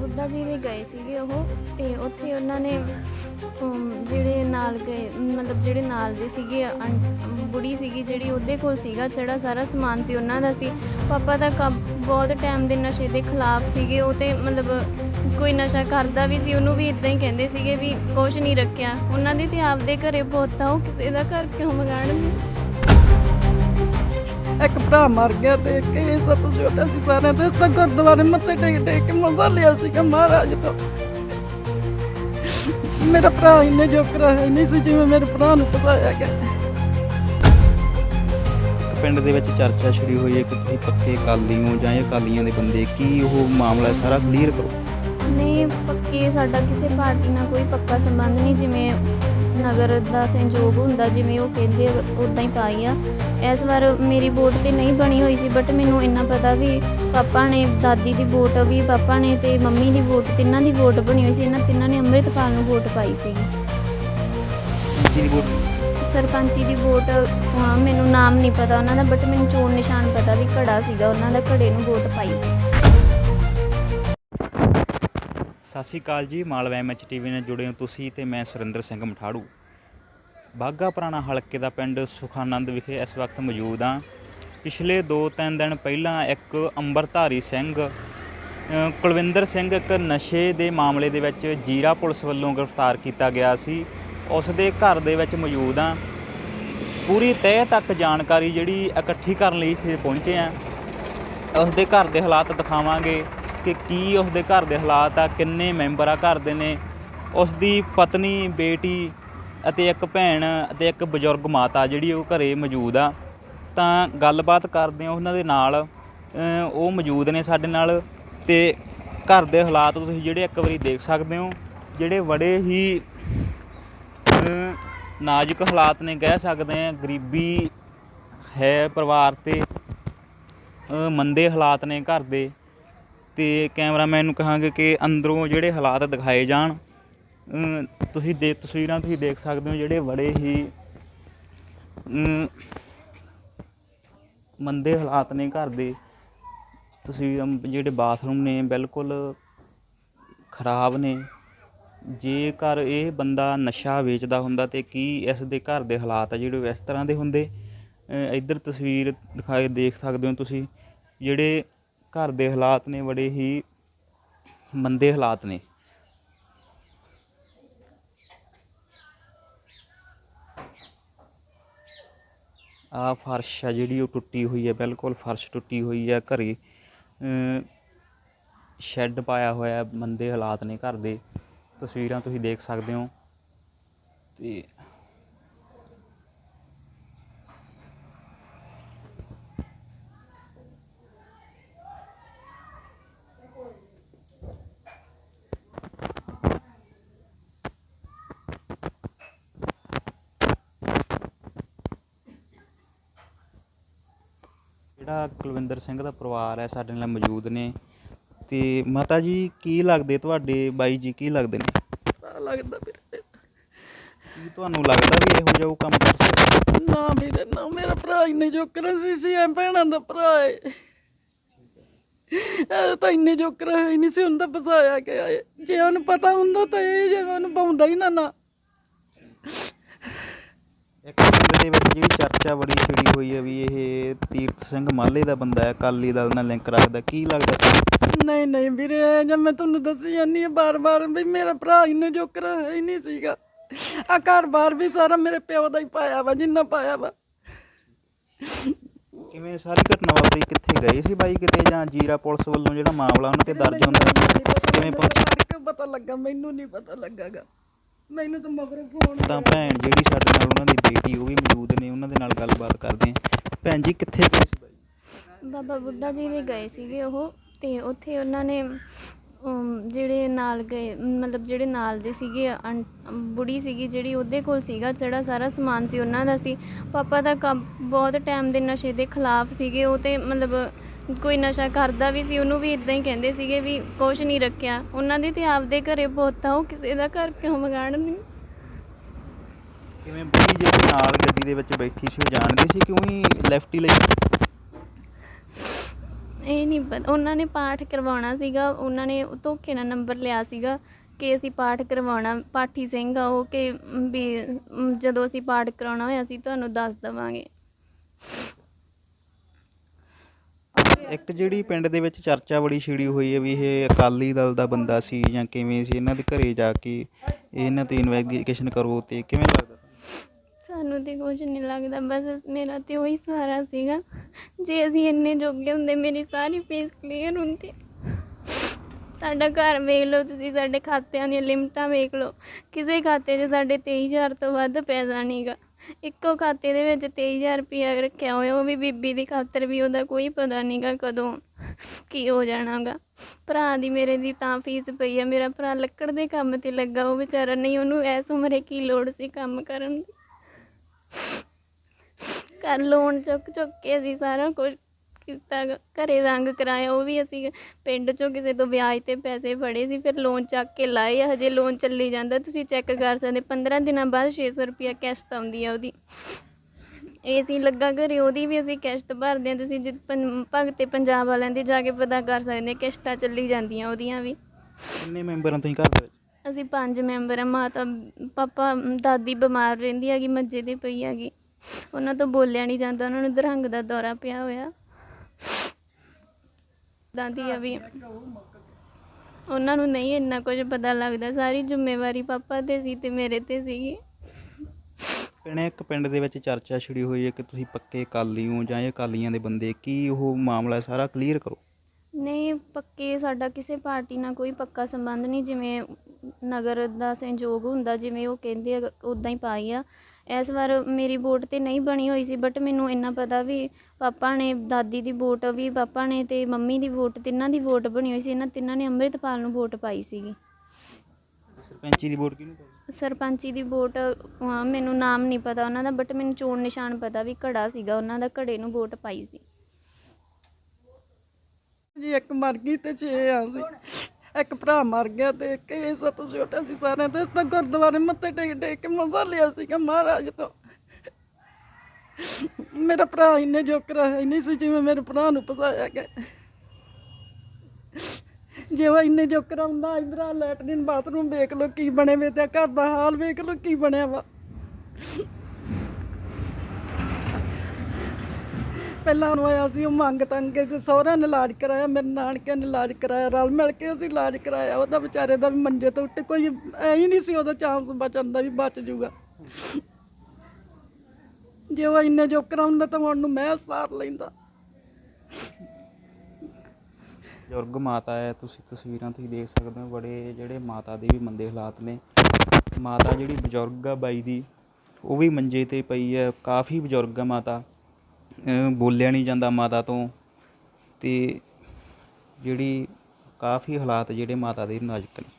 ਬੁੱਢਾ ਜੀ ਦੇ ਗਏ ਸੀਗੇ ਉਹ ਤੇ ਉੱਥੇ ਉਹਨਾਂ ਨੇ ਅਮ, ਜਿਹੜੇ ਨਾਲ ਗਏ ਮਤਲਬ ਜਿਹੜੇ ਨਾਲ ਦੇ ਸੀਗੇ ਆਂ- ਬੁੜੀ ਸੀਗੀ ਜਿਹੜੀ ਉਹਦੇ ਕੋਲ ਸੀਗਾ ਜਿਹੜਾ ਸਾਰਾ ਸਮਾਨ ਸੀ ਉਹਨਾਂ ਦਾ ਸੀ। ਪਾਪਾ ਤਾਂ ਕੰਮ ਬਹੁਤ ਟਾਈਮ ਦੇ ਨਸ਼ੇ ਦੇ ਖਿਲਾਫ ਸੀਗੇ ਉਹ ਤੇ ਮਤਲਬ ਕੋਈ ਨਸ਼ਾ ਕਰਦਾ ਵੀ ਸੀ ਉਹਨੂੰ ਵੀ ਇਦਾਂ ਹੀ ਕਹਿੰਦੇ ਸੀਗੇ ਵੀ ਕੁਛ ਨਹੀਂ ਰੱਖਿਆ। ਉਹਨਾਂ ਦੇ ਤੇ ਆਪਦੇ ਘਰੇ ਬਹੁਤ ਆ ਉਹ ਕਿਸੇ ਦਾ ਘਰ ਕਿਉਂ ਮਗਾਣਗੇ ਇੱਕ ਭਰਾ ਮਰ ਗਿਆ ਤੇ ਇਹ ਸਭ ਤੋਂ ਛੋਟਾ ਸੀ ਸਾਰਿਆਂ ਤੋਂ ਇਸ ਤਾਂ ਗੁਰਦੁਆਰੇ ਮੱਥੇ ਟੇਕ ਟੇਕ ਕੇ ਮਜ਼ਾ ਲਿਆ ਸੀਗਾ ਮਹਾਰਾਜ ਤੋਂ। ਮੇਰਾ ਭਰਾ ਇੰਨੇ ਜੋਕਰਾ ਹੈ ਨਹੀਂ ਸੀ ਜਿਵੇਂ ਮੇਰੇ ਭਰਾ ਨੂੰ ਫਸਾਇਆ ਗਿਆ। ਪਿੰਡ ਦੇ ਵਿੱਚ ਚਰਚਾ ਸ਼ੁਰੂ ਹੋਈ ਹੈ ਕਿ ਤੁਸੀਂ ਪੱਕੇ ਅਕਾਲੀ ਹੋ ਜਾਂ ਇਹ ਅਕਾਲੀਆਂ ਦੇ ਬੰਦੇ ਕੀ ਉਹ ਮਾਮਲਾ ਸਾਰਾ ਕਲੀਅਰ ਕਰੋ? ਨਹੀਂ ਪੱਕੇ ਸਾਡਾ ਕਿਸੇ ਪਾਰਟੀ ਨਾਲ ਕੋਈ ਪੱਕਾ ਸੰਬੰਧ ਨਹੀਂ ਜਿਵੇਂ ਨਗਰ ਦਾ ਸੰਯੋਗ ਹੁੰਦਾ ਜਿਵੇਂ ਉਹ ਕਹਿੰਦੇ ਉਦਾਂ ਹੀ ਪਾਈ ਆ। ਇਸ ਵਾਰ ਮੇਰੀ ਵੋਟ ਤੇ ਨਹੀਂ ਬਣੀ ਹੋਈ ਸੀ ਬਟ ਮੈਨੂੰ ਇੰਨਾ ਪਤਾ ਵੀ ਪਾਪਾ ਨੇ ਦਾਦੀ ਦੀ ਵੋਟ ਵੀ ਪਾਪਾ ਨੇ ਤੇ ਮੰਮੀ ਦੀ ਵੋਟ ਤਿੰਨਾਂ ਦੀ ਵੋਟ ਬਣੀ ਹੋਈ ਸੀ ਇਹਨਾਂ ਤਿੰਨਾਂ ਨੇ ਅੰਮ੍ਰਿਤਪਾਲ ਨੂੰ ਵੋਟ ਪਾਈ ਵੋਟ ਸਰਪੰਚੀ ਦੀ ਵੋਟ ਹਾਂ ਮੈਨੂੰ ਨਾਮ ਨਹੀਂ ਪਤਾ ਉਹਨਾਂ ਦਾ ਬਟ ਮੈਨੂੰ ਚੋਣ ਨਿਸ਼ਾਨ ਪਤਾ ਵੀ ਘੜਾ ਸੀਗਾ ਉਹਨਾਂ ਦਾ ਘੜੇ ਨੂੰ ਵੋਟ ਪਾਈ ਸਤਿ ਸ਼੍ਰੀ ਅਕਾਲ ਜੀ, ਮਾਲਵਾ ਐਮਐਚ ਟੀਵੀ ਨਾਲ ਜੁੜੇ ਹੋ ਤੁਸੀਂ ਤੇ ਮੈਂ ਸੁਰਿੰਦਰ ਸਿੰਘ ਮਠਾੜੂ। ਬਾਗਾ ਪੁਰਾਣਾ ਹਲਕੇ ਦਾ ਪਿੰਡ ਸੁਖਾਨੰਦ ਵਿਖੇ ਇਸ ਵਕਤ ਮੌਜੂਦ ਹਾਂ। ਪਿਛਲੇ 2-3 ਦਿਨ ਪਹਿਲਾਂ ਇੱਕ ਅੰਬਰਧਾਰੀ ਸਿੰਘ ਕੁਲਵਿੰਦਰ ਸਿੰਘ ਇੱਕ ਨਸ਼ੇ ਦੇ ਮਾਮਲੇ ਦੇ ਵਿੱਚ ਜੀਰਾ ਪੁਲਿਸ ਵੱਲੋਂ ਗ੍ਰਿਫਤਾਰ ਕੀਤਾ ਗਿਆ ਸੀ। ਉਸ ਦੇ ਘਰ ਦੇ ਵਿੱਚ ਮੌਜੂਦ ਹਾਂ। ਪੂਰੀ ਤਹਿ ਤੱਕ ਜਾਣਕਾਰੀ ਜਿਹੜੀ ਇਕੱਠੀ ਕਰਨ ਲਈ ਇੱਥੇ ਪਹੁੰਚੇ ਹਾਂ। ਉਸ ਦੇ ਘਰ ਦੇ ਹਾਲਾਤ ਦਿਖਾਵਾਂਗੇ। ਕਿ ਕੀ ਉਸ ਦੇ ਘਰ ਦੇ ਹਾਲਾਤ ਆ, ਕਿੰਨੇ ਮੈਂਬਰ ਆ, ਘਰ ਦੇ ਨੇ। ਉਸ ਦੀ ਪਤਨੀ, ਬੇਟੀ ਅਤੇ ਇੱਕ ਭੈਣ ਅਤੇ ਇੱਕ ਬਜ਼ੁਰਗ ਮਾਤਾ ਜਿਹੜੀ ਉਹ ਘਰੇ ਮੌਜੂਦ ਆ। ਤਾਂ ਗੱਲਬਾਤ ਕਰਦੇ ਆ ਉਹਨਾਂ ਦੇ ਨਾਲ। ਉਹ ਮੌਜੂਦ ਨੇ ਸਾਡੇ ਨਾਲ ਤੇ ਘਰ ਦੇ ਹਾਲਾਤ ਤੁਸੀਂ ਜਿਹੜੇ ਇੱਕ ਵਾਰੀ ਦੇਖ ਸਕਦੇ ਹੋ, ਜਿਹੜੇ ਬੜੇ ਹੀ ਨਾਜ਼ੁਕ ਹਾਲਾਤ ਨੇ ਕਹਿ ਸਕਦੇ ਆ ਗਰੀਬੀ ਹੈ ਪਰਿਵਾਰ ਤੇ ਮੰਦੇ ਹਾਲਾਤ ਨੇ ਘਰ ਦੇ। ਅਤੇ ਕੈਮਰਾਮੈਨ ਨੂੰ ਕਹਾਂਗੇ ਕਿ ਅੰਦਰੋਂ ਜਿਹੜੇ ਹਾਲਾਤ ਦਿਖਾਏ ਜਾਣ ਤੁਸੀਂ ਦੇ, ਤਸਵੀਰਾਂ ਤੁਸੀਂ ਦੇਖ ਸਕਦੇ ਹੋ ਜਿਹੜੇ ਬੜੇ ਹੀ ਮੰਦੇ ਹਾਲਾਤ ਨੇ ਘਰ ਦੇ। ਤੁਸੀਂ ਜਿਹੜੇ ਬਾਥਰੂਮ ਨੇ ਬਿਲਕੁਲ ਖਰਾਬ ਨੇ। ਜੇਕਰ ਇਹ ਬੰਦਾ ਨਸ਼ਾ ਵੇਚਦਾ ਹੁੰਦਾ ਤੇ ਕੀ ਇਸ ਦੇ ਘਰ ਦੇ ਹਾਲਾਤ ਆ ਜਿਹੜੇ ਇਸ ਤਰ੍ਹਾਂ ਦੇ ਹੁੰਦੇ? ਇੱਧਰ ਤਸਵੀਰ ਦਿਖਾਏ, ਦੇਖ ਸਕਦੇ ਹੋ ਤੁਸੀਂ, ਜਿਹੜੇ ਘਰ ਦੇ ਹਾਲਾਤ ਨੇ, ਬੜੇ ਹੀ ਮੰਦੇ ਹਾਲਾਤ ਨੇ। ਆ ਫਰਸ਼ ਆ ਜਿਹੜੀ, ਉਹ ਟੁੱਟੀ ਹੋਈ ਹੈ ਬਿਲਕੁਲ ਫਰਸ਼ ਟੁੱਟੀ ਹੋਈ ਹੈ ਘਰੇ। ਸ਼ੈੱਡ ਪਾਇਆ ਹੋਇਆ, ਮੰਦੇ ਹਾਲਾਤ ਨੇ ਘਰ ਦੇ। ਤਸਵੀਰਾਂ ਤੁਸੀਂ ਦੇਖ ਸਕਦੇ ਹੋ। ਤੇ ਜਿਹੜਾ ਕੁਲਵਿੰਦਰ ਸਿੰਘ ਦਾ ਪਰਿਵਾਰ ਹੈ ਸਾਡੇ ਨਾਲ ਮੌਜੂਦ ਨੇ। ਤੇ ਮਾਤਾ ਜੀ ਕੀ ਲੱਗਦੇ ਤੁਹਾਡੇ? ਬਾਈ ਜੀ ਕੀ ਲੱਗਦੇ ਨੇ? ਲੱਗਦਾ ਵੀਰੇ ਕੀ ਤੁਹਾਨੂੰ ਲੱਗਦਾ ਵੀ ਇਹੋ ਜਿਹਾ ਉਹ ਕੰਮ ਕਰ ਸਕਦਾ? ਨਾ ਵੀਰੇ ਨਾ ਮੇਰਾ ਭਰਾ ਇੰਨੇ ਜੋਕਰਾ ਸੀ ਸੀ ਐ ਭੈਣਾਂ ਦਾ ਭਰਾ ਏ। ਇਹ ਤਾਂ ਇੰਨੇ ਜੋਕਰਾ ਹੈ ਹੀ ਨਹੀਂ ਸੀ ਹੁੰਦਾ ਫਸਾਇਆ ਗਿਆ ਏ। ਜੇ ਉਹਨੂੰ ਪਤਾ ਹੁੰਦਾ ਤਾਂ ਇਹ ਜੇ ਉਹਨੂੰ ਪਾਉਂਦਾ ਹੀ ਨਾ ਨਾ। ਇੱਕ ਦੇ ਵਿੱਚ ਜਿਹੜੀ ਚਰਚਾ ਬੜੀ ਛਿੜੀ ਹੋਈ ਹੈ ਵੀ ਇਹ ਤੀਰਥ ਸਿੰਘ ਮਾਲੇ ਦਾ ਬੰਦਾ ਹੈ ਅਕਾਲੀ ਦਲ ਨਾਲ ਲਿੰਕ ਰੱਖਦਾ ਕੀ ਲੱਗਦਾ ਤੁਹਾਨੂੰ? ਨਹੀਂ ਨਹੀਂ ਵੀਰੇ ਜੇ ਮੈਂ ਤੁਹਾਨੂੰ ਦੱਸੀ ਜਾਂਦੀ ਹਾਂ ਬਾਰ-ਬਾਰ ਵੀ ਮੇਰਾ ਭਰਾ ਇੰਨੇ ਜੋਕਰਾ ਹੈ ਹੀ ਨਹੀਂ ਸੀਗਾ। ਆ ਘਰ-ਬਾਰ ਵੀ ਸਾਰਾ ਮੇਰੇ ਪਿਓ ਦਾ ਹੀ ਪਾਇਆ ਵਾ ਜਿੰਨਾ ਪਾਇਆ ਵਾ। ਕਿਵੇਂ ਸਾਰੀ ਘਟਨਾ ਵਾਪਰੀ? ਕਿੱਥੇ ਗਏ ਸੀ ਬਾਈ ਕਿਤੇ ਜਾਂ ਜੀਰਾ ਪੁਲਿਸ ਵੱਲੋਂ ਜਿਹੜਾ ਮਾਮਲਾ ਉਹਨਾਂ ਤੇ ਦਰਜ ਹੁੰਦਾ? ਕਿਵੇਂ ਪਹੁੰਚ ਪਹੁੰਚ ਪਤਾ ਲੱਗਾ ਮੈਨੂੰ ਨਹੀਂ ਪਤਾ ਲੱਗਾਗਾ ਮੈਨੂੰ ਤਾਂ ਮਗਰੋਂ ਫੋਨ ਤਾਂ ਭੈਣ ਜਿਹੜੀ ਸਾਡੇ ਨਾਲ ਉਹਨਾਂ ਦੀ ਬੇਟੀ ਉਹ ਵੀ ਮੌਜੂਦ ਨੇ ਉਹਨਾਂ ਦੇ ਨਾਲ ਗੱਲਬਾਤ ਕਰਦੇ ਹਾਂ। ਭੈਣ ਜੀ ਕਿੱਥੇ ਗਏ ਸੀ ਬਾਈ? ਬਾਬਾ ਬੁੱਢਾ ਜੀ ਦੇ ਗਏ ਸੀਗੇ ਉਹ ਤੇ ਉੱਥੇ ਉਹਨਾਂ ਨੇ ਅਮ, ਜਿਹੜੇ ਨਾਲ ਗਏ ਮਤਲਬ ਜਿਹੜੇ ਨਾਲ ਦੇ ਸੀਗੇ ਬੁੜੀ ਸੀਗੀ ਜਿਹੜੀ ਉਹਦੇ ਕੋਲ ਸੀਗਾ ਜਿਹੜਾ ਸਾਰਾ ਸਮਾਨ ਸੀ ਉਹਨਾਂ ਦਾ ਸੀ। ਪਾਪਾ ਦਾ ਕੰਮ ਬਹੁਤ ਟਾਈਮ ਦੇ ਨਸ਼ੇ ਦੇ ਖਿਲਾਫ ਸੀਗੇ ਉਹ ਤੇ ਮਤਲਬ ਕੋਈ ਨਸ਼ਾ ਕਰਦਾ ਵੀ ਸੀ ਉਹਨੂੰ ਵੀ ਇਦਾਂ ਹੀ ਕਹਿੰਦੇ ਸੀਗੇ ਵੀ ਕੁਛ ਨਹੀਂ ਰੱਖਿਆ। ਉਹਨਾਂ ਦੇ ਤੇ ਆਪਦੇ ਘਰੇ ਬਹੁਤ ਉਹ ਕਿਸੇ ਦਾ ਘਰ ਕਿਉਂ ਮਗਾਣਗੇ ਕਿਵੇਂ ਬੁੜੀ ਜਿਹੜੀ ਨਾਲ ਗੱਡੀ ਦੇ ਵਿੱਚ ਬੈਠੀ ਸੀ ਉਹ ਜਾਣਦੇ ਸੀ ਕਿ ਉਹੀ ਲੈਫਟ ਹੀ ਲਈ? ਇਹ ਨਹੀਂ ਪਤਾ ਉਹਨਾਂ ਨੇ ਪਾਠ ਕਰਵਾਉਣਾ ਸੀਗਾ ਉਹਨਾਂ ਨੇ ਧੋਖੇ ਨਾਲ ਨੰਬਰ ਲਿਆ ਸੀਗਾ ਕਿ ਅਸੀਂ ਪਾਠ ਕਰਵਾਉਣਾ ਪਾਠੀ ਸਿੰਘ ਆ ਉਹ ਕਿ ਵੀ ਜਦੋਂ ਅਸੀਂ ਪਾਠ ਕਰਾਉਣਾ ਹੋਇਆ ਅਸੀਂ ਤੁਹਾਨੂੰ ਦੱਸ ਦੇਵਾਂਗੇ। ਇੱਕ ਜਿਹੜੀ ਪਿੰਡ ਦੇ ਵਿੱਚ ਚਰਚਾ ਬੜੀ ਛਿੜੀ ਹੋਈ ਹੈ ਵੀ ਇਹ ਅਕਾਲੀ ਦਲ ਦਾ ਬੰਦਾ ਸੀ ਜਾਂ ਕਿਵੇਂ ਸੀ, ਇਹਨਾਂ ਦੇ ਘਰੇ ਜਾ ਕੇ ਇਹਨਾਂ ਤੇ ਇਨਵੈਸਟੀਗੇਸ਼ਨ ਕਰੋ ਤੇ ਕਿਵੇਂ ਲੱਗਦਾ? ਸਾਨੂੰ ਤੇ ਕੁਝ ਨਹੀਂ ਲੱਗਦਾ, ਬਸ ਮੇਰਾ ਤੇ ਉਹੀ ਸਹਾਰਾ ਸੀਗਾ। ਜੇ ਅਸੀਂ ਇੰਨੇ ਜੋਗੇ ਹੁੰਦੇ, ਮੇਰੀ ਸਾਰੀ ਫੀਸ ਕਲੀਅਰ ਹੁੰਦੀ। ਸਾਡਾ ਘਰ ਵੇਖ ਲਓ ਤੁਸੀਂ, ਸਾਡੇ ਖਾਤਿਆਂ ਦੀਆਂ ਲਿਮਟਾਂ ਵੇਖ ਲਓ। ਕਿਸੇ ਖਾਤੇ 'ਚ ਸਾਡੇ 23000 ਤੋਂ ਵੱਧ ਪੈਸਾ ਨਹੀਂਗਾ ਇੱਕੋ ਖਾਤੇ ਦੇ ਵਿੱਚ 23000 ਰੁਪਇਆ ਰੱਖਿਆ ਹੋਇਆ, ਉਹ ਵੀ ਬੀਬੀ ਦੀ ਖਾਤਰ ਵੀ ਉਹਦਾ ਕੋਈ ਪਤਾ ਨਹੀਂਗਾ ਕਦੋਂ ਕੀ ਹੋ ਜਾਣਾਗਾ। ਭਰਾ ਦੀ ਮੇਰੇ ਦੀ ਤਾਂ ਫੀਸ ਪਈ ਆ, ਮੇਰਾ ਭਰਾ ਲੱਕੜ ਦੇ ਕੰਮ ਤੇ ਲੱਗਾ, ਉਹ ਵਿਚਾਰਾ ਨਹੀਂ, ਉਹਨੂੰ ਐਸ ਉਮਰੇ ਕੀ ਲੋੜ ਸੀ ਕੰਮ ਕਰਨ ਦੀ? ਘਰ ਲੋਨ ਚੁੱਕ ਚੁੱਕ ਕੇ ਅਸੀਂ ਸਾਰਾ ਕੁਝ ਕੀਤਾ ਗਾ। ਘਰੇ ਰੰਗ ਕਰਾਇਆ ਉਹ ਵੀ ਅਸੀਂ ਪਿੰਡ ਚੋਂ ਕਿਸੇ ਤੋਂ ਵਿਆਜ ਤੇ ਪੈਸੇ ਫੜੇ ਸੀ ਫਿਰ ਲੋਨ ਚੱਕ ਕੇ ਲਾਏ ਆ ਹਜੇ ਲੋਨ ਚੱਲੀ ਜਾਂਦਾ ਤੁਸੀਂ ਚੈੱਕ ਕਰ ਸਕਦੇ 15 ਦਿਨਾਂ ਬਾਅਦ 600 ਰੁਪਇਆ ਕਿਸ਼ਤ ਆਉਂਦੀ ਆ ਉਹਦੀ। ਏਸੀ ਲੱਗਾ ਘਰੇ ਉਹਦੀ ਵੀ ਅਸੀਂ ਕਿਸ਼ਤ ਭਰਦੇ ਆ ਤੁਸੀਂ ਜਿ- ਪੰ- ਭਗਤੇ ਪੰਜਾਬ ਵਾਲਿਆਂ ਦੇ ਜਾ ਕੇ ਪਤਾ ਕਰ ਸਕਦੇ ਆ ਕਿਸ਼ਤਾਂ ਚੱਲੀ ਜਾਂਦੀਆਂ ਉਹਦੀਆਂ ਵੀ। ਕਿੰਨੇ ਮੈਂਬਰਾਂ ਤੁਸੀਂ ਘਰ ਦੇ ਵਿੱਚ ਅਸੀਂ ਪੰਜ ਮੈਂਬਰ ਆ ਮਾਤਾ ਪਾਪਾ ਦਾਦੀ ਬਿਮਾਰ ਰਹਿੰਦੀ ਹੈਗੀ ਮੰਜੇ ਤੇ ਪਈ ਹੈਗੀ। ਉਹਨਾਂ ਤੋਂ ਬੋਲਿਆ ਨਹੀਂ ਜਾਂਦਾ ਉਹਨਾਂ ਨੂੰ ਦਰੰਗ ਦਾ ਦੌਰਾ ਪਿਆ ਹੋਇਆ। ਦਾਦੀ ਆ ਵੀ ਉਹਨਾਂ ਨੂੰ ਨਹੀਂ ਇੰਨਾ ਕੁਝ ਪਤਾ ਲੱਗਦਾ। ਸਾਰੀ ਜ਼ਿੰਮੇਵਾਰੀ ਪਾਪਾ ਤੇ ਸੀ ਤੇ ਮੇਰੇ ਤੇ ਸੀਗੀ। ਪਿੰਡ ਇੱਕ ਪਿੰਡ ਦੇ ਵਿੱਚ ਚਰਚਾ ਛਿੜੀ ਹੋਈ ਹੈ ਕਿ ਤੁਸੀਂ ਪੱਕੇ ਅਕਾਲੀ ਹੋ ਜਾਂ ਇਹ ਅਕਾਲੀਆਂ ਦੇ ਬੰਦੇ ਕੀ ਉਹ ਮਾਮਲਾ ਸਾਰਾ ਕਲੀਅਰ ਕਰੋ? ਨਹੀਂ ਪੱਕੇ ਸਾਡਾ ਕਿਸੇ ਪਾਰਟੀ ਨਾਲ ਕੋਈ ਪੱਕਾ ਸੰਬੰਧ ਨਹੀਂ। ਜਿਵੇਂ ਨਗਰ ਦਾ ਸੰਯੋਗ ਹੁੰਦਾ ਜਿਵੇਂ ਉਹ ਕਹਿੰਦੇ ਆ ਉਦਾਂ ਹੀ ਪਾਈ ਆ। ਇਸ ਵਾਰ ਮੇਰੀ ਵੋਟ ਤੇ ਨਹੀਂ ਬਣੀ ਹੋਈ ਸੀ ਬਟ ਮੈਨੂੰ ਇੰਨਾ ਪਤਾ ਵੀ ਪਾਪਾ ਨੇ ਦਾਦੀ ਦੀ ਵੋਟ ਵੀ ਪਾਪਾ ਨੇ ਤੇ ਮੰਮੀ ਦੀ ਵੋਟ ਤਿੰਨਾਂ ਦੀ ਵੋਟ ਬਣੀ ਹੋਈ ਸੀ ਇਹਨਾਂ ਤਿੰਨਾਂ ਨੇ ਅੰਮ੍ਰਿਤਪਾਲ ਨੂੰ ਵੋਟ ਪਾਈ ਸੀਗੀ। ਸਰਪੰਚੀ ਦੀ ਵੋਟ ਕਿਹਨੂੰ ਪਾਈ? ਸਰਪੰਚੀ ਦੀ ਵੋਟ ਮੈਨੂੰ ਨਾਮ ਨਹੀਂ ਪਤਾ ਉਹਨਾਂ ਦਾ ਬਟ ਮੈਨੂੰ ਚੋਣ ਨਿਸ਼ਾਨ ਪਤਾ ਵੀ ਘੜਾ ਸੀਗਾ ਉਹਨਾਂ ਦਾ ਘੜੇ ਨੂੰ ਵੋਟ ਪਾਈ ਸੀ। ਜੀ ਇੱਕ ਮਰ ਗਈ ਤੇ ਛੇ ਆ ਸੀ ਇੱਕ ਭਰਾ ਮਰ ਗਿਆ ਤੇ ਇੱਕ ਇਹ ਸਤ ਛੋਟਾ ਸੀ ਸਾਰਿਆਂ ਤੇ, ਇਸ ਤਾਂ ਗੁਰਦੁਆਰੇ ਮੱਥੇ ਟੇਕ ਟੇਕ ਕੇ ਮਜ਼ਾ ਲਿਆ ਸੀਗਾ ਮਹਾਰਾਜ ਤੋਂ। ਮੇਰਾ ਭਰਾ ਇੰਨੇ ਜੋਕਰਾ ਹੈ ਨਹੀਂ ਸੀ ਜਿਵੇਂ ਮੇਰੇ ਭਰਾ ਨੂੰ ਫਸਾਇਆ ਗਿਆ। ਜਿਵੇਂ ਇੰਨੇ ਜੋਕਰਾ ਹੁੰਦਾ ਇਧਰ ਲੈਟਰਿਨ ਬਾਥਰੂਮ ਵੇਖ ਲੋ ਕੀ ਬਣੇ ਵੇ ਤੇ ਘਰ ਦਾ ਹਾਲ ਵੇਖ ਲਓ ਕੀ ਬਣਿਆ ਵਾ। ਪਹਿਲਾਂ ਉਹਨੂੰ ਆਇਆ ਸੀ, ਉਹ ਮੰਗ ਤੰਗ ਕੇ ਤੇ ਸਹੁਰਿਆਂ ਨੇ ਇਲਾਜ ਕਰਾਇਆ, ਮੇਰੇ ਨਾਨਕਿਆਂ ਨੇ ਇਲਾਜ ਕਰਾਇਆ, ਰਲ ਮਿਲ ਕੇ ਅਸੀਂ ਇਲਾਜ ਕਰਾਇਆ, ਉਹਦਾ ਵਿਚਾਰੇ ਦਾ ਵੀ ਮੰਜੇ ਤੋਂ ਉੱਤੇ ਕੋਈ ਐ ਹੀ ਨਹੀਂ ਸੀ ਉਹਦਾ ਚਾਂਸ ਬਚਣ ਦਾ ਵੀ ਬਚ ਜੂਗਾ। ਜੇ ਉਹ ਇੰਨੇ ਜੋ ਕਰਾਉਂਦਾ ਤਾਂ ਹੁਣ ਮੈਂ ਸਾਰ ਲੈਂਦਾ। ਬਜ਼ੁਰਗ ਮਾਤਾ ਹੈ, ਤੁਸੀਂ ਤਸਵੀਰਾਂ ਤੁਸੀਂ ਦੇਖ ਸਕਦੇ ਹੋ, ਬੜੇ ਜਿਹੜੇ ਮਾਤਾ ਦੇ ਵੀ ਮੰਦੇ ਹਾਲਾਤ ਨੇ। ਮਾਤਾ ਜਿਹੜੀ ਬਜ਼ੁਰਗ ਆ ਬਾਈ ਦੀ, ਉਹ ਵੀ ਮੰਜੇ ਤੇ ਪਈ ਹੈ, ਕਾਫੀ ਬਜ਼ੁਰਗ ਆ ਮਾਤਾ। ਬੋਲਿਆ ਨਹੀਂ ਜਾਂਦਾ ਮਾਤਾ ਤੋਂ। ਅਤੇ ਜਿਹੜੀ ਕਾਫੀ ਹਾਲਾਤ ਜਿਹੜੇ ਮਾਤਾ ਦੇ ਨਾਜ਼ੁਕ ਨੇ।